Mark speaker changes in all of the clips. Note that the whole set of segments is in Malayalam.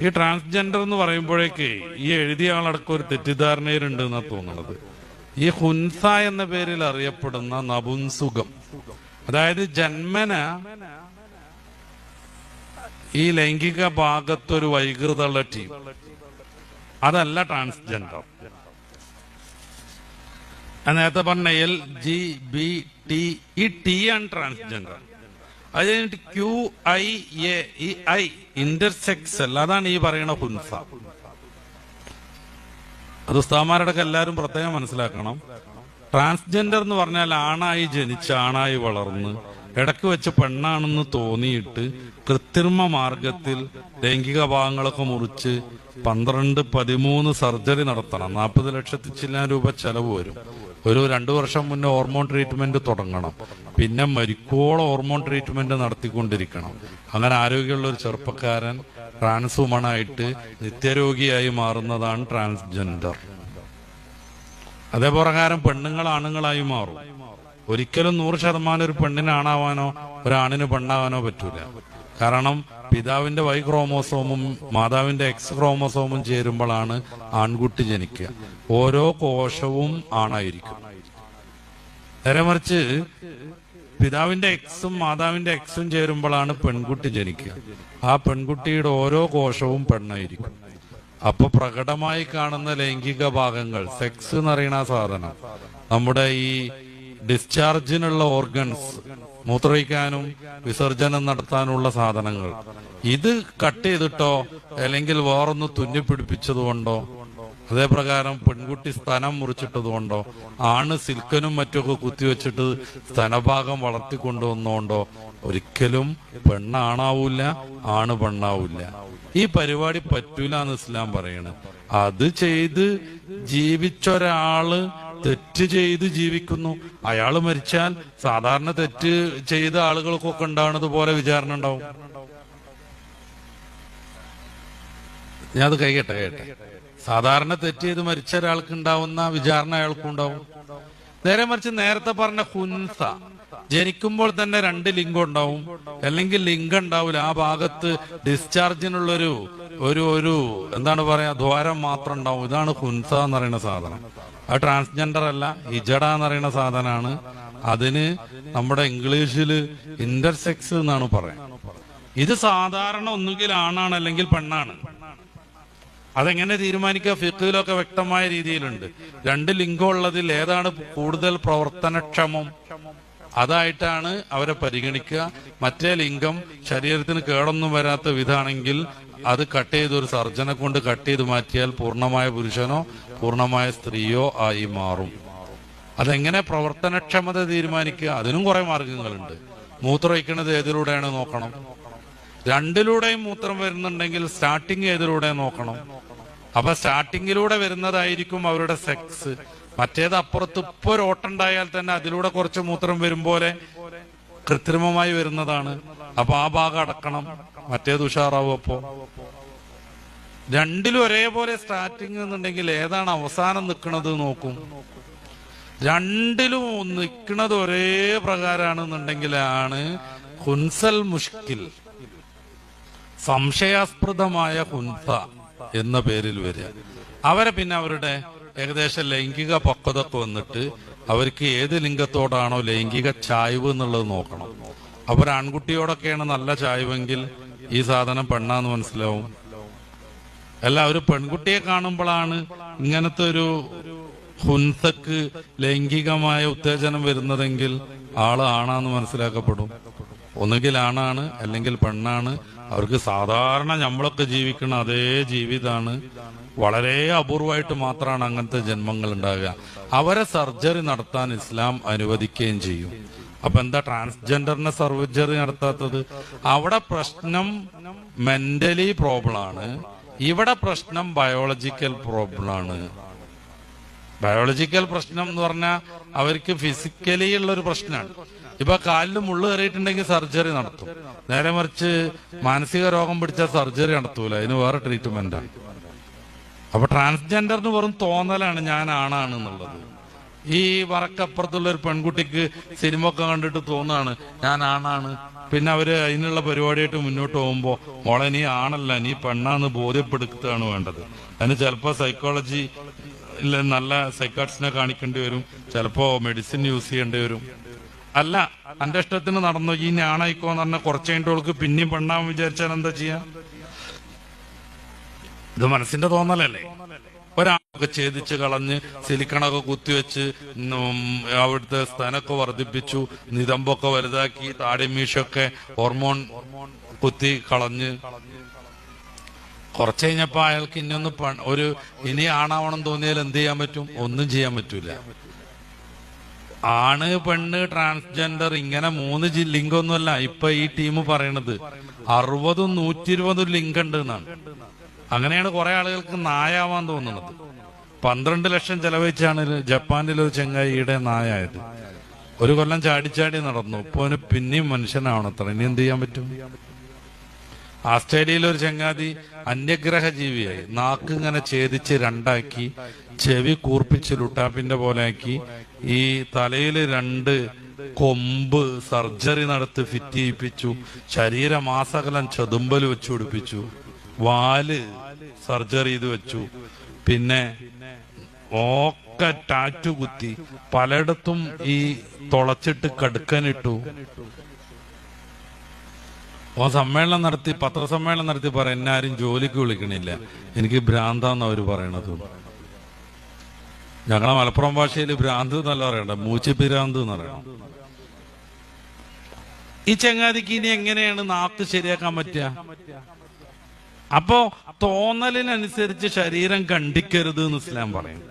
Speaker 1: ഈ ട്രാൻസ്ജെൻഡർ എന്ന് പറയുമ്പോഴേക്ക് ഈ എഴുതിയ ആളടക്കം ഒരു തെറ്റിദ്ധാരണയിലുണ്ട് എന്നാ തോന്നുന്നത് ഈ ഹുൻസ എന്ന പേരിൽ അറിയപ്പെടുന്ന നപുൻസുഖം. അതായത് ജന്മന ഈ ലൈംഗിക ഭാഗത്തൊരു വൈകൃത ഉള്ള ടീം അതല്ല ട്രാൻസ്ജെൻഡർ നേരത്തെ പറഞ്ഞ എൽ ജി ബി ടി ഈ ടി ആണ് ട്രാൻസ്ജെൻഡർ അത് കഴിഞ്ഞിട്ട് ക്യു ഐ എ ഈ ഐ ഇന്റർസെക്സൽ അതാണ് ഈ പറയുന്ന ഹുൻസ. അത് എല്ലാവരും പ്രത്യേകം മനസ്സിലാക്കണം. ട്രാൻസ്ജെൻഡർ എന്ന് പറഞ്ഞാൽ ആണായി ജനിച്ച് ആണായി വളർന്ന് ഇടയ്ക്ക് വെച്ച് പെണ്ണാണെന്ന് തോന്നിയിട്ട് കൃത്രിമ മാർഗത്തിൽ ലൈംഗിക ഭാഗങ്ങളൊക്കെ മുറിച്ച് പന്ത്രണ്ട് പതിമൂന്ന് സർജറി നടത്തണം. നാൽപ്പത് ലക്ഷത്തി ചില്ലാൻ രൂപ ചെലവ് വരും. ഒരു രണ്ടു വർഷം മുന്നേ ഹോർമോൺ ട്രീറ്റ്മെന്റ് തുടങ്ങണം. പിന്നെ മരിക്കോളം ഹോർമോൺ ട്രീറ്റ്മെന്റ് നടത്തിക്കൊണ്ടിരിക്കണം. അങ്ങനെ ആരോഗ്യമുള്ള ഒരു ചെറുപ്പക്കാരൻ ട്രാൻസ് വുമണായിട്ട് നിത്യരോഗിയായി മാറുന്നതാണ് ട്രാൻസ്ജെൻഡർ. അതേപ്രകാരം പെണ്ണുങ്ങൾ ആണുങ്ങളായി മാറും. ഒരിക്കലും നൂറ് ശതമാനം ഒരു പെണ്ണിന് ആണാവാനോ ഒരാണിന് പെണ്ണാവാനോ പറ്റൂല. കാരണം പിതാവിന്റെ വൈ ക്രോമോസോമും മാതാവിന്റെ എക്സ് ക്രോമോസോമും ചേരുമ്പോഴാണ് ആൺകുട്ടി ജനിക്കുക. ഓരോ കോശവും ആണായിരിക്കും. നേരെ മറിച്ച് പിതാവിന്റെ എക്സും മാതാവിന്റെ എക്സും ചേരുമ്പോഴാണ് പെൺകുട്ടി ജനിക്കുക. ആ പെൺകുട്ടിയുടെ ഓരോ കോശവും പെണ്ണായിരിക്കും. അപ്പൊ പ്രകടമായി കാണുന്ന ലൈംഗിക ഭാഗങ്ങൾ സെക്സ് എന്ന് സാധനം നമ്മുടെ ഈ ഡിസ്ചാർജിനുള്ള ഓർഗൻസ് മൂത്രയിക്കാനും വിസർജനം നടത്താനുള്ള സാധനങ്ങൾ. ഇത് കട്ട് ചെയ്തിട്ടോ അല്ലെങ്കിൽ വേറൊന്ന് തുന്നി പിടിപ്പിച്ചതുകൊണ്ടോ അതേപ്രകാരം പെൺകുട്ടി സ്ഥലം മുറിച്ചിട്ടത് കൊണ്ടോ ആണ് സിൽക്കനും മറ്റൊക്കെ കുത്തിവെച്ചിട്ട് സ്തനഭാഗം വളർത്തിക്കൊണ്ടുവന്നുകൊണ്ടോ ഒരിക്കലും പെണ്ണാണാവൂല ആണ് പെണ്ണാവൂല ഈ പരിപാടി പറ്റൂല എന്ന് ഇസ്ലാം പറയണ്. അത് ചെയ്ത് ജീവിച്ചൊരാൾ തെറ്റ് ചെയ്ത് ജീവിക്കുന്നു. അയാൾ മരിച്ചാൽ സാധാരണ തെറ്റ് ചെയ്ത ആളുകൾക്കൊക്കെ ഉണ്ടാവുന്നത് പോലെ വിചാരണ ഉണ്ടാവും. ഞാൻ അത് കൈകട്ടെ കേട്ടെ സാധാരണ തെറ്റ് ചെയ്ത് മരിച്ച ഒരാൾക്ക് ഉണ്ടാവുന്ന വിചാരണ അയാൾക്കും ഉണ്ടാവും. നേരെ മറിച്ച് നേരത്തെ പറഞ്ഞ ഹുൻസ. ജനിക്കുമ്പോൾ തന്നെ രണ്ട് ലിംഗം ഉണ്ടാവും. അല്ലെങ്കിൽ ലിംഗം ഉണ്ടാവില്ല. ആ ഭാഗത്ത് ഡിസ്ചാർജിനുള്ളൊരു ഒരു ഒരു എന്താണ് പറയാ ദ്വാരം മാത്രം ഉണ്ടാവും. ഇതാണ് ഹുൻസ എന്ന് പറയുന്ന സാധനം. ആ ട്രാൻസ്ജെൻഡർ അല്ല ഇജഡ എന്ന് പറയുന്ന സാധനമാണ്. അതിന് നമ്മുടെ ഇംഗ്ലീഷിൽ ഇന്റർസെക്സ് എന്നാണ് പറയുന്നത്. ഇത് സാധാരണ ഒന്നുകിൽ ആണാണ് അല്ലെങ്കിൽ പെണ്ണാണ്. അതെങ്ങനെ തീരുമാനിക്കുക? ഫിഖിലൊക്കെ വ്യക്തമായ രീതിയിലുണ്ട്. രണ്ട് ലിംഗമുള്ളതിൽ ഏതാണ് കൂടുതൽ പ്രവർത്തനക്ഷമം? അതായിട്ടാണ് അവരെ പരിഗണിക്കുക. മറ്റേ ലിംഗം ശരീരത്തിന് കേടൊന്നും വരാത്ത വിധാണെങ്കിൽ അത് കട്ട് ചെയ്ത് ഒരു സർജനെ കൊണ്ട് കട്ട് ചെയ്ത് മാറ്റിയാൽ പൂർണമായ പുരുഷനോ പൂർണമായ സ്ത്രീയോ ആയി മാറും. അതെങ്ങനെ പ്രവർത്തനക്ഷമത തീരുമാനിക്കുക? അതിനും കുറെ മാർഗങ്ങളുണ്ട്. മൂത്രമൊഴിക്കുന്നത് ഏതിലൂടെയാണ് നോക്കണം? രണ്ടിലൂടെയും മൂത്രം വരുന്നുണ്ടെങ്കിൽ സ്റ്റാർട്ടിങ് ഏതിലൂടെ നോക്കണം? അപ്പൊ സ്റ്റാർട്ടിങ്ങിലൂടെ വരുന്നതായിരിക്കും അവരുടെ സെക്സ് മറ്റേത് അപ്പുറത്ത് ഇപ്പൊ ഓട്ടുണ്ടായാൽ തന്നെ അതിലൂടെ കുറച്ച് മൂത്രം വരും പോലെ കൃത്രിമമായി വരുന്നതാണ്. അപ്പൊ ആ ഭാഗം അടക്കണം. മറ്റേത് ഉഷാറാവും അപ്പോ. രണ്ടിലും ഒരേപോലെ സ്റ്റാർട്ടിങ് എന്നുണ്ടെങ്കിൽ ഏതാണ് അവസാനം നിൽക്കുന്നത് നോക്കും. രണ്ടിലും നിൽക്കുന്നത് ഒരേ പ്രകാരമാണെന്നുണ്ടെങ്കിലാണ് ഹുൻസൽ മുഷ്കിൽ. സംശയാസ്പദമായ ഹുൻസ. എന്ന പേരിൽ വരിക. അവരെ പിന്നെ അവരുടെ ഏകദേശം ലൈംഗിക പക്വതൊക്കെ വന്നിട്ട് അവർക്ക് ഏത് ലിംഗത്തോടാണോ ലൈംഗിക ചായ്വ് എന്നുള്ളത് നോക്കണം. അപ്പൊ ഒരു ആൺകുട്ടിയോടൊക്കെയാണ് നല്ല ചായ്വെങ്കിൽ ഈ സാധനം പെണ്ണാന്ന് മനസ്സിലാവും. അല്ല ഒരു പെൺകുട്ടിയെ കാണുമ്പോഴാണ് ഇങ്ങനത്തെ ഒരു ഹുൻസക്ക് ലൈംഗികമായ ഉത്തേജനം വരുന്നതെങ്കിൽ ആൾ ആണാന്ന് മനസ്സിലാക്കപ്പെടും. ഒന്നുകിൽ ആണാണ് അല്ലെങ്കിൽ പെണ്ണാണ്. അവർക്ക് സാധാരണ നമ്മളൊക്കെ ജീവിക്കുന്ന അതേ ജീവിതമാണ് വളരെ അപൂർവമായിട്ട് മാത്രമാണ് അങ്ങനത്തെ ജന്മങ്ങൾ ഉണ്ടാകുക. അവരെ സർജറി നടത്താൻ ഇസ്ലാം അനുവദിക്കുകയും ചെയ്യും. അപ്പൊ എന്താ ട്രാൻസ്ജെൻഡറിനെ സർജറി നടത്താത്തത്? അവിടെ പ്രശ്നം മെന്റലി പ്രോബ്ലം ആണ് ഇവിടെ പ്രശ്നം ബയോളജിക്കൽ പ്രോബ്ലം ആണ് ബയോളജിക്കൽ പ്രശ്നം എന്ന് പറഞ്ഞാൽ അവർക്ക് ഫിസിക്കലി ഉള്ള ഒരു പ്രശ്നമാണ്. ഇപ്പൊ കാലിന് മുള്ളു കയറിയിട്ടുണ്ടെങ്കിൽ സർജറി നടത്തും. നേരെ മറിച്ച് മാനസിക രോഗം പിടിച്ച സർജറി നടത്തൂല. അതിന് വേറെ ട്രീറ്റ്മെന്റാണ് അപ്പൊ എന്ന് വെറും തോന്നലാണ് ഞാൻ ആണാണ് എന്നുള്ളത്. ഈ വറക്കപ്പുറത്തുള്ള ഒരു പെൺകുട്ടിക്ക് സിനിമ ഒക്കെ കണ്ടിട്ട് തോന്നാണ് ഞാൻ ആണാണ്. പിന്നെ അവർ അതിനുള്ള പരിപാടിയായിട്ട് മുന്നോട്ട് പോകുമ്പോ മോളെ നീ ആണല്ല നീ പെണ്ണാന്ന് ബോധ്യപ്പെടുത്തുകയാണ് വേണ്ടത്. അതിന് ചിലപ്പോ സൈക്കോളജി നല്ല സൈക്കാട്രിസ്റ്റിനെ കാണിക്കേണ്ടി വരും ചിലപ്പോ മെഡിസിൻ യൂസ് ചെയ്യേണ്ടി വരും. അല്ല എന്റെ ഇഷ്ടത്തിന് നടന്നു? ഈ ഞാനായിക്കോ എന്ന് പറഞ്ഞ കുറച്ച് കഴിഞ്ഞിട്ട് പിന്നെയും പെണ്ണാൻ വിചാരിച്ചാൽ എന്താ ചെയ്യാ? ഇത് മനസ്സിന്റെ തോന്നലല്ലേ? ഒരാളൊക്കെ ഛേദിച്ച് കളഞ്ഞ് സിലിക്കണൊക്കെ കുത്തിവെച്ച് അവിടുത്തെ സ്ഥാനമൊക്കെ വർദ്ധിപ്പിച്ചു നിതമ്പൊക്കെ വലുതാക്കി താടിമീശൊക്കെ ഹോർമോൺ കുത്തി കളഞ്ഞ്. കുറച്ച് കഴിഞ്ഞപ്പോ അയാൾക്ക് ഇനിയൊന്ന് ഒരു ഇനി ആണാവണം തോന്നിയാൽ എന്ത് ചെയ്യാൻ പറ്റും? ഒന്നും ചെയ്യാൻ പറ്റൂല. ആണ് പെണ്ണ് ട്രാൻസ്ജെൻഡർ. ഇങ്ങനെ മൂന്ന് ലിംഗൊന്നുമല്ല ഇപ്പൊ ഈ ടീം പറയണത്. അറുപതും നൂറ്റി ഇരുപതും ലിങ്ക് ഉണ്ട് എന്നാണ് അങ്ങനെയാണ് കുറെ ആളുകൾക്ക് നായാവാൻ തോന്നുന്നത്. പന്ത്രണ്ട് ലക്ഷം ചെലവഴിച്ചാണ് ജപ്പാനിൽ ഒരു ചെങ്ങായിയുടെ നായായത്. ഒരു കൊല്ലം ചാടിച്ചാടി നടന്നു. ഇപ്പൊ പിന്നെയും മനുഷ്യനാവണത്ര. ഇനി എന്ത് ചെയ്യാൻ പറ്റും? ആസ്ട്രേലിയയിൽ ഒരു ചങ്ങാതി അന്യഗ്രഹ ജീവിയായി നാക്ക് ഇങ്ങനെ ഛേദിച്ച് രണ്ടാക്കി ചെവി കൂർപ്പിച്ച് ലുട്ടാപ്പിന്റെ പോലെ ആക്കി ഈ തലയിൽ രണ്ട് കൊമ്പ് സർജറി നടത്തി ഫിറ്റ് ചെയ്യിപ്പിച്ചു. ശരീരമാസകലം ചെതുമ്പൽ വെച്ചു പിടിപ്പിച്ചു. വാൽ സർജറി ചെയ്ത് വെച്ചു. പിന്നെ ഒക്കെ ടാറ്റു കുത്തി. പലയിടത്തും ഈ തുളച്ചിട്ട് കടുക്കനിട്ടു. ഓ സമ്മേളനം നടത്തി പത്രസമ്മേളനം നടത്തി പറ എന്നാരും ജോലിക്ക് വിളിക്കണില്ല. എനിക്ക് ഭ്രാന്താന്ന് അവർ പറയണത്. ഞങ്ങളെ മലപ്പുറം ഭാഷയിൽ ഭ്രാന്ത് എന്നല്ല പറയണ്ട മൂച്ച ഭ്രാന്ത് എന്ന് പറയണം. ഈ ചങ്ങാതിക്ക് ഇനി എങ്ങനെയാണ് നാക്ക് ശരിയാക്കാൻ പറ്റുക? അപ്പോ തോന്നലിനനുസരിച്ച് ശരീരം കണ്ടിക്കരുത് എന്ന് ഇസ്ലാം പറയും.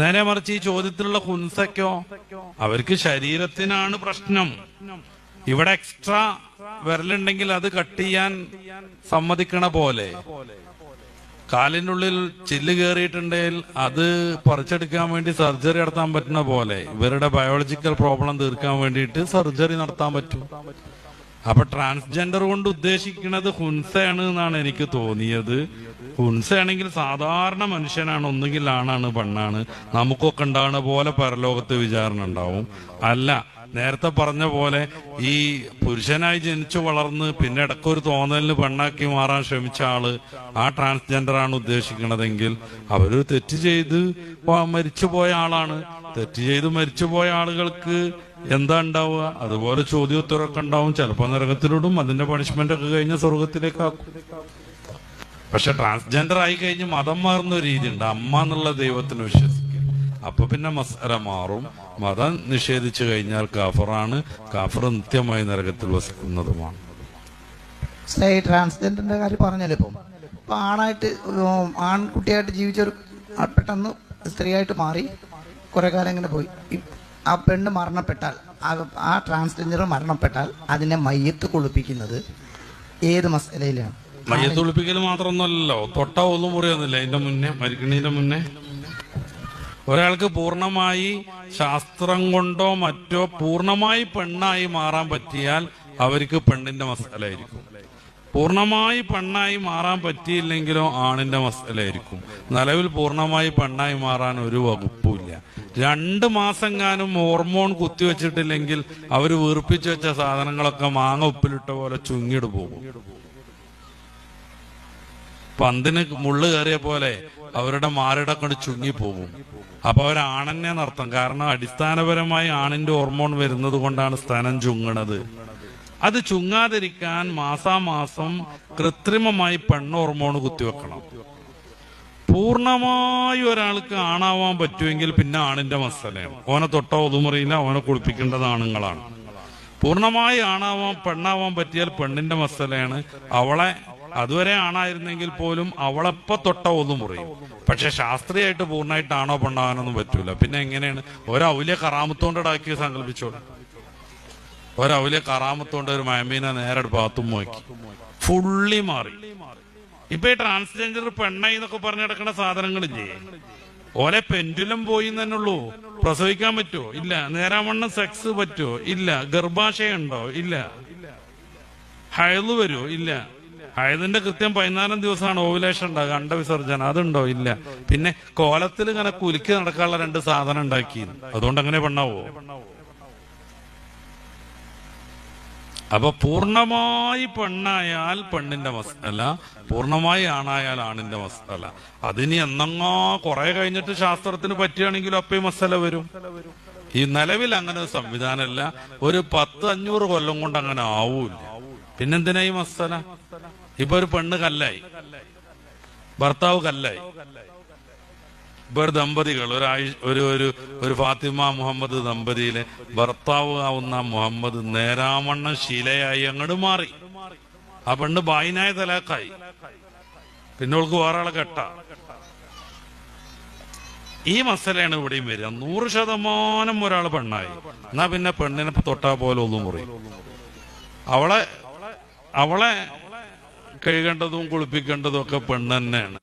Speaker 1: നേരെ മറിച്ച് ഈ ചോദ്യത്തിലുള്ള ഹുൻസക്കോ അവർക്ക് ശരീരത്തിനാണ് പ്രശ്നം. ഇവിടെ എക്സ്ട്രാ വിരലുണ്ടെങ്കിൽ അത് കട്ട് ചെയ്യാൻ സമ്മതിക്കണ പോലെ. കാലിന്റെ ഉള്ളിൽ ചില്ല് കയറിയിട്ടുണ്ടെങ്കിൽ അത് പറിച്ചെടുക്കാൻ വേണ്ടി സർജറി നടത്താൻ പറ്റുന്ന പോലെ ഇവരുടെ ബയോളജിക്കൽ പ്രോബ്ലം തീർക്കാൻ വേണ്ടിയിട്ട് സർജറി നടത്താൻ പറ്റും. അപ്പൊ ട്രാൻസ്ജെൻഡർ കൊണ്ട് ഉദ്ദേശിക്കുന്നത് ഹുൻസയാണ് എന്നാണ് എനിക്ക് തോന്നിയത്. ഹുൻസയാണെങ്കിൽ സാധാരണ മനുഷ്യനാണ് ഒന്നുകിൽ ആണാണ് പെണ്ണാണ്. നമുക്കൊക്കെ ഉണ്ടാകുന്ന പോലെ പരലോകത്ത് വിചാരണ ഉണ്ടാവും. അല്ല നേരത്തെ പറഞ്ഞ പോലെ ഈ പുരുഷനായി ജനിച്ചു വളർന്ന് പിന്നെ ഇടക്കൊരു തോന്നലിന് പെണ്ണാക്കി മാറാൻ ശ്രമിച്ച ആൾ ആ ട്രാൻസ്ജെൻഡർ ആണ് ഉദ്ദേശിക്കുന്നതെങ്കിൽ അവർ തെറ്റ് ചെയ്ത് മരിച്ചു പോയ ആളാണ്. തെറ്റ് ചെയ്ത് മരിച്ചു പോയ ആളുകൾക്ക് എന്താ ഉണ്ടാവുക? അതുപോലെ ചോദ്യോത്തരമൊക്കെ ഉണ്ടാവും. ചിലപ്പോൾ നരകത്തിലൂടും. അതിന്റെ പണിഷ്മെന്റ് ഒക്കെ കഴിഞ്ഞ സ്വർഗത്തിലേക്കാക്കും പക്ഷെ ട്രാൻസ്ജെൻഡർ ആയി കഴിഞ്ഞ് മതം മാറുന്ന ഒരു രീതി ഉണ്ട് അമ്മ എന്നുള്ള ദൈവത്തിന് വിശ്വസിക്കും. അപ്പൊ പിന്നെ മസ്അല മാറും. മതം നിഷേധിച്ചു കഴിഞ്ഞാൽ കാഫറാണ്. കാഫർ നിത്യമായി നരകത്തിൽ വസിക്കുന്നതുമാണ്.
Speaker 2: ട്രാൻസ്ജെൻഡറിന്റെ കാര്യം പറഞ്ഞല്ലോ ഇപ്പം. ഇപ്പൊ ആണായിട്ട് ആൺകുട്ടിയായിട്ട് ജീവിച്ചൊരു ഒരു പെട്ടെന്ന് സ്ത്രീയായിട്ട് മാറി കുറെ കാലം ഇങ്ങനെ പോയി. ആ പെണ്ണ് മരണപ്പെട്ടാൽ ആ ആ ട്രാൻസ്ജെൻഡർ മരണപ്പെട്ടാൽ അതിനെ മയ്യത്ത് കുളിപ്പിക്കുന്നത് ഏത് മസലയിലാണ്?
Speaker 1: മയ്യത്ത് കുളിപ്പിക്കൽ മാത്രമൊന്നുമല്ലല്ലോ. തൊട്ട ഒന്നും മുറിയൊന്നുമില്ല. അതിന്റെ മുന്നേ മരിക്കണീന്റെ മുന്നേ. ഒരാൾക്ക് പൂർണമായി ശാസ്ത്രം കൊണ്ടോ മറ്റോ പൂർണമായി പെണ്ണായി മാറാൻ പറ്റിയാൽ അവർക്ക് പെണ്ണിന്റെ മസാലയായിരിക്കും. പൂർണമായി പെണ്ണായി മാറാൻ പറ്റിയില്ലെങ്കിലോ ആണിന്റെ മസാലയായിരിക്കും. നിലവിൽ പൂർണമായി പെണ്ണായി മാറാൻ ഒരു വകുപ്പുമില്ല. രണ്ട് മാസം കാനും ഹോർമോൺ കുത്തിവെച്ചിട്ടില്ലെങ്കിൽ അവർ വീർപ്പിച്ചു വെച്ച സാധനങ്ങളൊക്കെ മാങ്ങ ഉപ്പിലിട്ട പോലെ ചുങ്ങിട് പോകും. പന്തിന് മുള്ളു കയറിയ പോലെ അവരുടെ മാരട കൊണ്ട് ചുങ്ങിപ്പോകും അപ്പൊ അവർ നർത്തം കാരണം അടിസ്ഥാനപരമായി ആണിന്റെ ഹോർമോൺ വരുന്നത് കൊണ്ടാണ് സ്ഥാനം ചുങ്ങണത്. അത് ചുങ്ങാതിരിക്കാൻ മാസാമാസം കൃത്രിമമായി പെണ്ണ് ഹോർമോൺ കുത്തിവെക്കണം. പൂർണമായി ഒരാൾക്ക് ആണാവാൻ പറ്റുമെങ്കിൽ പിന്നെ ആണിന്റെ മസലയാണ്. ഓനെ തൊട്ട ഒതുമുറിയില്ല ഓനെ കുളിപ്പിക്കേണ്ടത് ആണുങ്ങളാണ്. പൂർണമായി ആണാവാൻ പെണ്ണാവാൻ പറ്റിയാൽ പെണ്ണിന്റെ മസലയാണ്. അവളെ അതുവരെ ആണായിരുന്നെങ്കിൽ പോലും അവളെപ്പ തൊട്ട ഒതുമുറിയും പക്ഷെ ശാസ്ത്രീയമായിട്ട് പൂർണമായിട്ട് ആണോ പെണ്ണാകാനൊന്നും പറ്റൂല. പിന്നെ എങ്ങനെയാണ്? ഒരൗല്യ കറാമത്തോണ്ട് ഇടാക്കി സങ്കല്പിച്ചോളൂ. ഒരൗല്യ കറാമത്തോണ്ട് ഒരു മയമീന നേരെ ഭാഗത്തും നോക്കി. ഫുള്ളി മാറി. ഇപ്പൊ ഈ ട്രാൻസ്ജെൻഡർ പെണ്ണായി എന്നൊക്കെ പറഞ്ഞു നടക്കുന്ന സാധനങ്ങളില്ലേ? ഓലെ പെൻഡുലം പോയി തന്നെ പ്രസവിക്കാൻ പറ്റുമോ ഇല്ല. നേരാവണ്ണം സെക്സ് പറ്റുമോ ഇല്ല. ഗർഭാശയം ഉണ്ടോ? ഇല്ല. ഹയൽ വരുമോ ഇല്ല. ഹയതിന്റെ കൃത്യം പതിനാലാം ദിവസമാണ് ഓവുലേഷൻ ഉണ്ടാകുക അണ്ടവിസർജന അതുണ്ടോ? ഇല്ല. പിന്നെ കോലത്തിൽ ഇങ്ങനെ കുലുക്കി നടക്കാനുള്ള രണ്ട് സാധനം ഉണ്ടാക്കി അതുകൊണ്ട് അങ്ങനെ പെണ്ണാവോ? അപ്പൊ പൂർണമായി പെണ്ണായാൽ പെണ്ണിന്റെ മസ്തല പൂർണമായി ആണായാൽ ആണിന്റെ മസ്തല അതിനി എന്നങ്ങോ കുറെ കഴിഞ്ഞിട്ട് ശാസ്ത്രത്തിന് പറ്റുകയാണെങ്കിലും അപ്പൊ മസല വരും. ഈ നിലവിൽ അങ്ങനെ ഒരു സംവിധാനമല്ല. ഒരു പത്ത് അഞ്ഞൂറ് കൊല്ലം കൊണ്ട് അങ്ങനെ ആവൂല പിന്നെന്തിനാ ഈ മസല ഇപ്പൊ ഒരു പെണ്ണ് കല്ലായി. ഭർത്താവ് കല്ലായി. ഇപ്പൊ ഒരു ദമ്പതികൾ ഒരു ഒരു ഒരു ഫാത്തിമ മുഹമ്മദ് ദമ്പതിയിലെ ഭർത്താവ് ആവുന്ന മുഹമ്മദ് നേരാമണ്ണ ശീലയായി അങ്ങോട്ട് മാറി. ആ പെണ്ണ് ബായിനായ തലാക്കായി പിന്നോൾക്ക് വേറെ കെട്ട. ഈ മസലയാണ് ഇവിടെയും വരിക. നൂറ് ശതമാനം ഒരാൾ പെണ്ണായി. എന്നാ പിന്നെ പെണ്ണിനെ തൊട്ടാ പോലെ ഒന്നും മുറിയും. അവളെ അവളെ കഴുകേണ്ടതും കുളിപ്പിക്കേണ്ടതും ഒക്കെ പെണ്ണ് തന്നെയാണ്